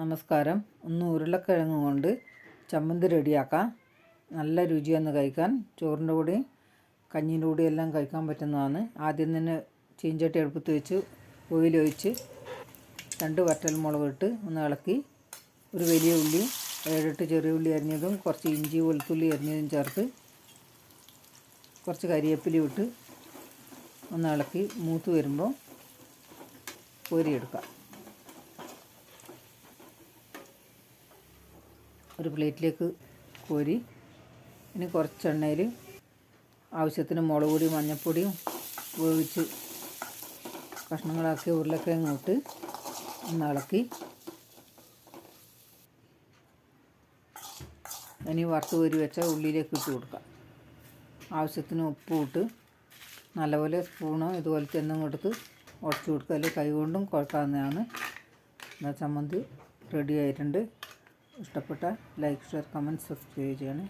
നമസ്കാരം. ഒന്ന് ഉരുളക്കിഴങ്ങ് കൊണ്ട് ചമ്മന്തി റെഡിയാക്കാം. നല്ല രുചിയെന്ന് കഴിക്കാൻ. ചോറിന്റെ കൂടെ കഞ്ഞീന്റെ കൂടെ എല്ലാം കഴിക്കാൻ പറ്റുന്നതാണ്. ആദ്യം തന്നെ ചീഞ്ചട്ടി അടുപ്പത്ത് വെച്ച് ഓയിലൊഴിച്ച് രണ്ട് വറ്റൽ മുളക് ഇട്ട് ഒന്ന് ഇളക്കി. ഒരു വലിയ ഉള്ളി ഏഴെട്ട് ചെറിയ ഉള്ളി അരിഞ്ഞതും കുറച്ച് ഇഞ്ചി വെളുത്തുള്ളി അരിഞ്ഞതും ചേർത്ത് കുറച്ച് കരിവേപ്പില ഇട്ട് ഒന്ന് ഇളക്കി മൂത്ത് വരുമ്പോൾ കോരിയെടുക്കാം. ഒരു പ്ലേറ്റിലേക്ക് കോരി. ഇനി കുറച്ച് എണ്ണയിൽ ആവശ്യത്തിന് മുളക് പൊടിയും മഞ്ഞൾപ്പൊടിയും വേവിച്ച് കഷ്ണങ്ങളാക്കി ഉരുളക്കിഴങ്ങ് ഇട്ട് ഒന്ന് ഇളക്കി. ഇനി വറുത്ത് കോരി വെച്ച ഉള്ളിയിലേക്ക് ഇട്ട് കൊടുക്കാം. ആവശ്യത്തിന് ഉപ്പ് ഇട്ട് നല്ലപോലെ സ്പൂണോ ഇതുപോലത്തെ എന്തെങ്കിലും കൊടുത്ത് ഉടച്ചു കൊടുക്കുക. അല്ലെങ്കിൽ കൈ കൊണ്ടും കുഴക്കാവുന്നതാണ് ചമ്മന്തി റെഡി ആയിട്ടുണ്ട്. ഇഷ്ടപ്പെട്ട ലൈക്ക് ഷെയർ കമന്റ് സബ്സ്ക്രൈബ് ചെയ്യണേ.